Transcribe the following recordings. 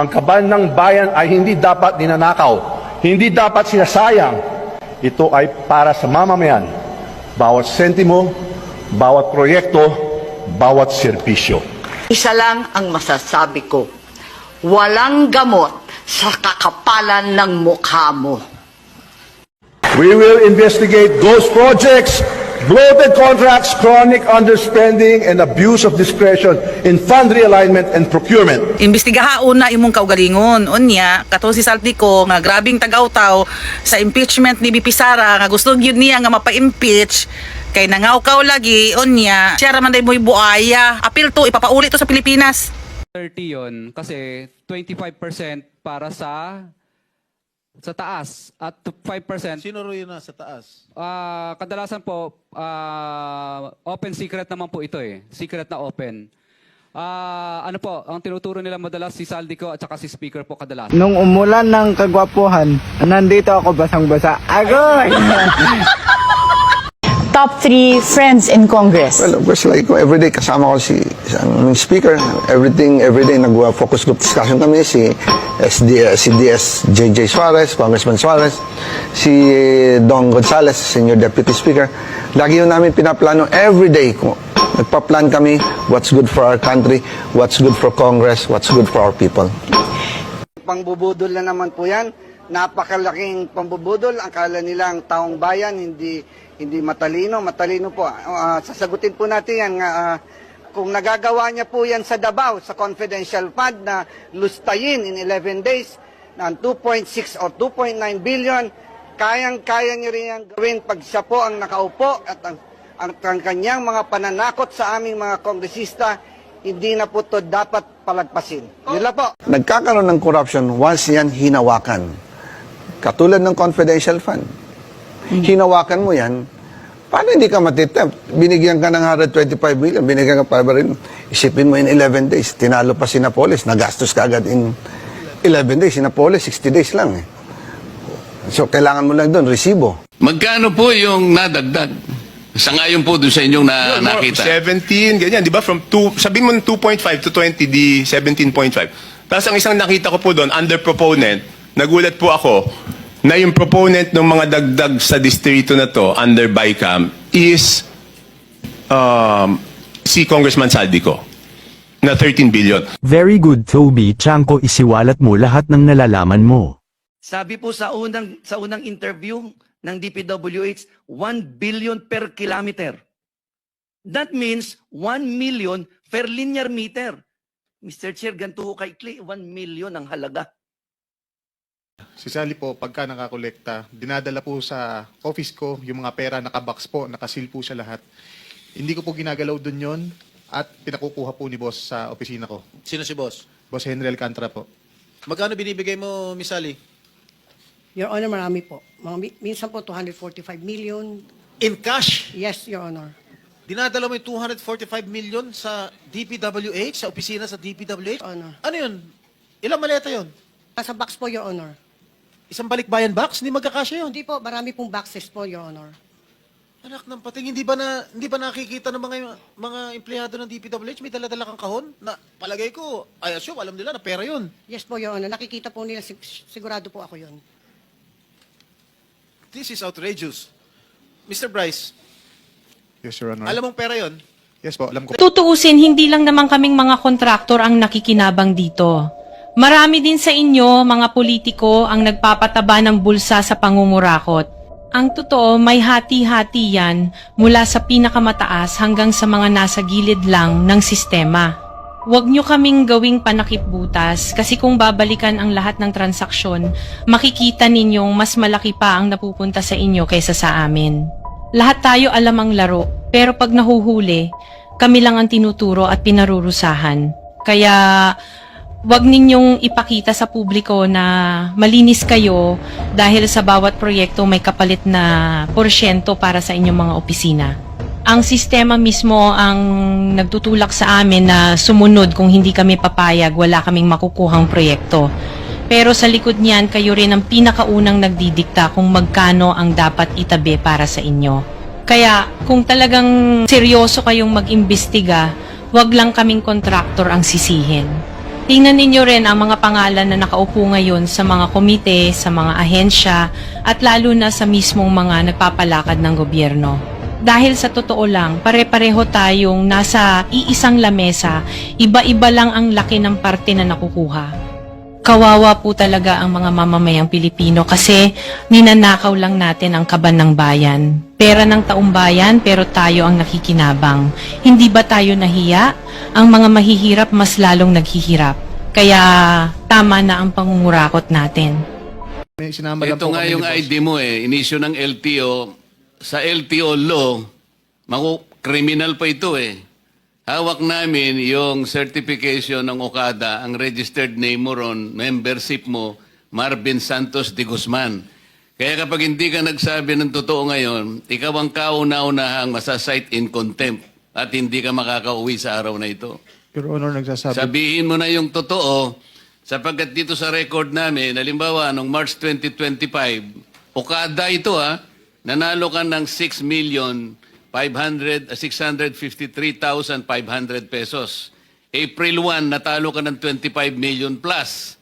Ang kaban ng bayan ay hindi dapat ninanakaw, hindi dapat sinasayang. Ito ay para sa mamamayan. Bawat sentimo, bawat proyekto, bawat serbisyo. Isa lang ang masasabi ko. Walang gamot sa kakapalan ng mukha mo. We will investigate those projects, bloated contracts, chronic underspending, and abuse of discretion in fund realignment and procurement. Imbestigaha una imong kaugalingon. Unya, katong si Saltico nga grabing tagaw-taw sa impeachment ni BP Sara nga gusto gyud niya nga mapa-impeach kay nangawkaw lagi unya siya ra man day mo'y buaya apil to ipapauli to sa Pilipinas 30 yun kasi 25% para sa sa taas at 5% Sino ro yun nasa taas? ah kadalasan po ah, open secret naman po ito eh. Secret na open. Ah, ano po, ang tinuturo nila madalas si Saldico at saka si speaker po kadalasan. Nung umulan ng kagwapuhan, nandito ako basang-basa. Agoy! top three friends in Congress? Well, of course, like ko, everyday kasama ko si, si ang speaker. Everything, everyday nag-focus group discussion kami. Si SD, si DS JJ Suarez, Congressman Suarez, si Don Gonzales, Senior Deputy Speaker. Lagi yun namin pinaplano everyday. Nagpa-plan kami what's good for our country, what's good for Congress, what's good for our people. Pangbubudol na naman po yan. Napakalaking pambubudol. Akala nilang taong bayan, hindi hindi matalino. Matalino po. Ah, sasagutin po natin yan ah, kung nagagawa niya po yan sa Davao, sa confidential fund na lustayin in 11 days ng 2.6 or 2.9 billion, kayang-kaya niya rin yan gawin pag siya po ang nakaupo at ang, ang, ang kanyang mga pananakot sa aming mga kongresista, hindi na po to dapat palagpasin. Yun po. Nagkakaroon ng corruption once yan hinawakan. Katulad ng confidential fund. Hinawakan mo yan, paano hindi ka matitempt? Binigyan ka ng 125 million, binigyan ka pa ba rin? Isipin mo in 11 days, tinalo pa si Napoles, nagastos ka agad in 11 days. Si Napoles, 60 days lang eh. So, kailangan mo lang doon, resibo. Magkano po yung nadagdag? Sa ngayon po doon sa inyong na, no, nakita. 17, ganyan, di ba? From 2, sabihin mo ng 2.5 to 20, di 17.5. Tapos ang isang nakita ko po doon, under proponent, nagulat po ako, na yung proponent ng mga dagdag sa distrito na to, under BICAM, is um, si Congressman Saldico, na 13 billion. Very good Toby Chanko isiwalat mo lahat ng nalalaman mo. Sabi po sa unang sa unang interview ng DPWH, 1 billion per kilometer. That means 1 million per linear meter. Mr. Chair, ganito ho kay Clay, 1 million ang halaga. Si Sally po, pagka nakakolekta, dinadala po sa office ko yung mga pera, nakabox po, nakasil po siya lahat. Hindi ko po ginagalaw dun yon at pinakukuha po ni boss sa opisina ko. Sino si boss? Boss Henry Alcantara po. Magkano binibigay mo, Miss Sally? Your Honor, marami po. Mga, mi- minsan po 245 million. In cash? Yes, Your Honor. Dinadala mo yung 245 million sa DPWH, sa opisina sa DPWH? Honor. Ano yun? Ilang maleta yun? Nasa box po, Your Honor. Isang balikbayan box? Hindi magkakasya yun. Hindi po, marami pong boxes po, Your Honor. Anak ng pating, hindi ba na hindi ba nakikita ng mga mga empleyado ng DPWH may dala-dala kang kahon na palagay ko, I assume alam nila na pera 'yun. Yes po, Your Honor. Nakikita po nila, sig- sigurado po ako yun. This is outrageous. Mr. Bryce, Yes, Your Honor. alam mong pera 'yon? yes po, alam ko. Tutuusin, hindi lang naman kaming mga kontraktor ang nakikinabang dito. Marami din sa inyo, mga politiko, ang nagpapataba ng bulsa sa pangungurakot. Ang totoo, may hati-hati yan mula sa pinakamataas hanggang sa mga nasa gilid lang ng sistema. Huwag nyo kaming gawing panakipbutas kasi kung babalikan ang lahat ng transaksyon, makikita ninyong mas malaki pa ang napupunta sa inyo kaysa sa amin. Lahat tayo alam ang laro, pero pag nahuhuli, kami lang ang tinuturo at pinarurusahan. Kaya wag ninyong ipakita sa publiko na malinis kayo dahil sa bawat proyekto may kapalit na porsyento para sa inyong mga opisina. Ang sistema mismo ang nagtutulak sa amin na sumunod kung hindi kami papayag, wala kaming makukuhang proyekto. Pero sa likod niyan, kayo rin ang pinakaunang nagdidikta kung magkano ang dapat itabi para sa inyo. Kaya kung talagang seryoso kayong mag-imbestiga, wag lang kaming kontraktor ang sisihin. Tingnan ninyo rin ang mga pangalan na nakaupo ngayon sa mga komite, sa mga ahensya, at lalo na sa mismong mga nagpapalakad ng gobyerno. Dahil sa totoo lang, pare-pareho tayong nasa iisang lamesa, iba-iba lang ang laki ng parte na nakukuha. Kawawa po talaga ang mga mamamayang Pilipino kasi ninanakaw lang natin ang kaban ng bayan. Pera ng taong bayan pero tayo ang nakikinabang. Hindi ba tayo nahiya? Ang mga mahihirap mas lalong naghihirap. Kaya tama na ang pangungurakot natin. May sinama lang Ito po nga kami yung ni boss. ID mo eh, inisyo ng LTO. Sa LTO law, maku criminal pa ito eh. Hawak namin yung certification ng Okada, ang registered name mo ron, membership mo, Marvin Santos de Guzman. Kaya kapag hindi ka nagsabi ng totoo ngayon, ikaw ang kauna-unahang masasight in contempt at hindi ka makakauwi sa araw na ito. Your Honor, nagsasabi. Sabihin mo na yung totoo, sapagkat dito sa record namin, halimbawa, noong March 2025, Okada ito ha, nanalo ka ng 6 million 500, uh, 653,500 pesos. April 1, natalo ka ng 25 million plus.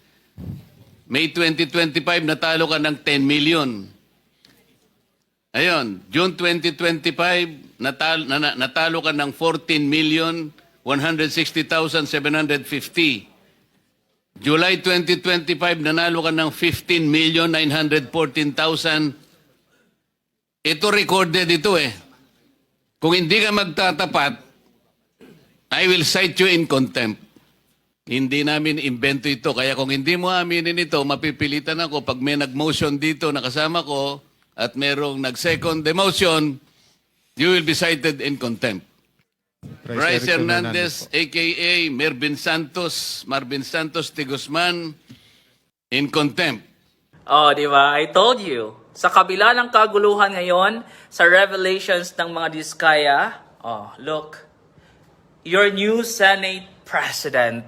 May 2025, natalo ka ng 10 million. Ayun, June 2025, natal, na, na- natalo ka ng 14 million 160,750. July 2025, nanalo ka ng 15 million 914,000. Ito recorded ito eh. Kung hindi ka magtatapat, I will cite you in contempt. Hindi namin invento ito. Kaya kung hindi mo aminin ito, mapipilitan ako pag may nag-motion dito na kasama ko at merong nag-second demotion, you will be cited in contempt. Bryce Erickson Hernandez, a.k.a. Mervin Santos, Marvin Santos de Guzman, in contempt. Oh, di ba? I told you. Sa kabila ng kaguluhan ngayon, sa revelations ng mga diskaya, oh, look, your new Senate President.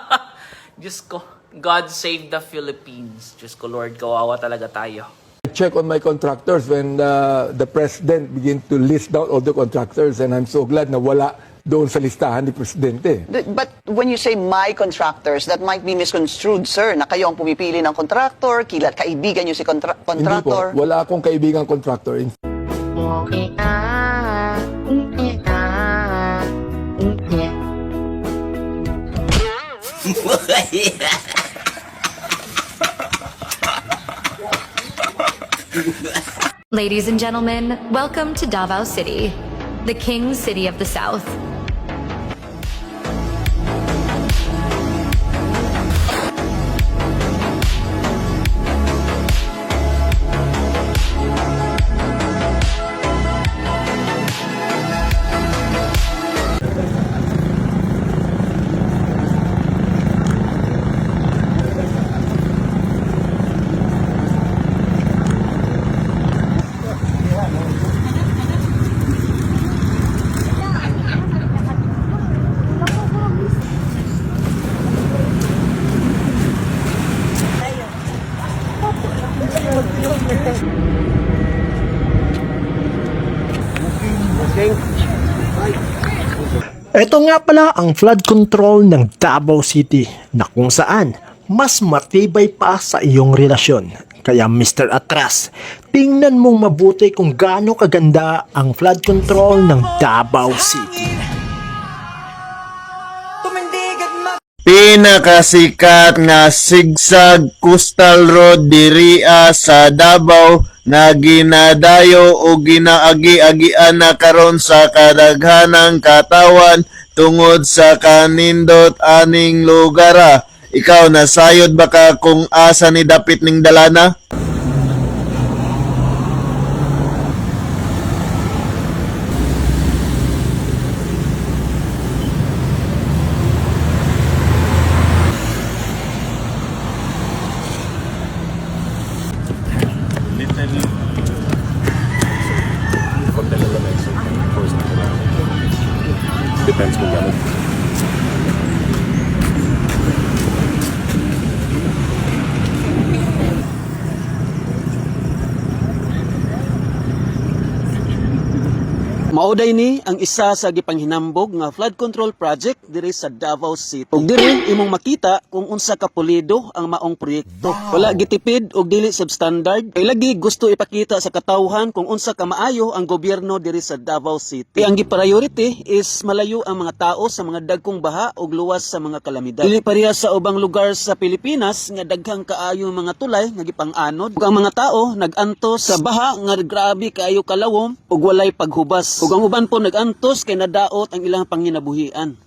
Diyos ko, God save the Philippines. Diyos ko, Lord, kawawa talaga tayo. check on my contractors when uh, the president begin to list down all the contractors and I'm so glad na wala doon sa listahan ni presidente. But when you say my contractors, that might be misconstrued, sir, na kayo ang pumipili ng contractor, kilat kaibigan nyo si kontra- Hindi po, contractor. wala akong kaibigang contractor. In Ladies and gentlemen, welcome to Davao City, the King City of the South. Ito nga pala ang flood control ng Davao City na kung saan mas matibay pa sa iyong relasyon. Kaya Mr. Atras, tingnan mong mabuti kung gaano kaganda ang flood control ng Davao City. Pinakasikat nga sigsag coastal road diria sa Davao na ginadayo o ginaagi-agian na karon sa kadaghanang katawan tungod sa kanindot aning lugara. Ikaw nasayod baka kung asa ni dapit ning dalana? Mauday ni ang isa sa gipanghinambog nga flood control project diri sa Davao City. Ug diri imong makita kung unsa ka pulido ang maong proyekto. Wala gitipid og dili substandard. Kay lagi gusto ipakita sa katawhan kung unsa ka maayo ang gobyerno diri sa Davao City. Ang gi-priority is malayo ang mga tao sa mga dagkong baha ug luwas sa mga kalamidad. Dili pareha sa ubang lugar sa Pilipinas nga daghang kaayo mga tulay nga gipang-anod ug ang mga tao nag-antos sa baha nga grabe kaayo kalawom ug walay paghubas. Ug ang uban po nag-antos kay nadaot ang ilang panginabuhian.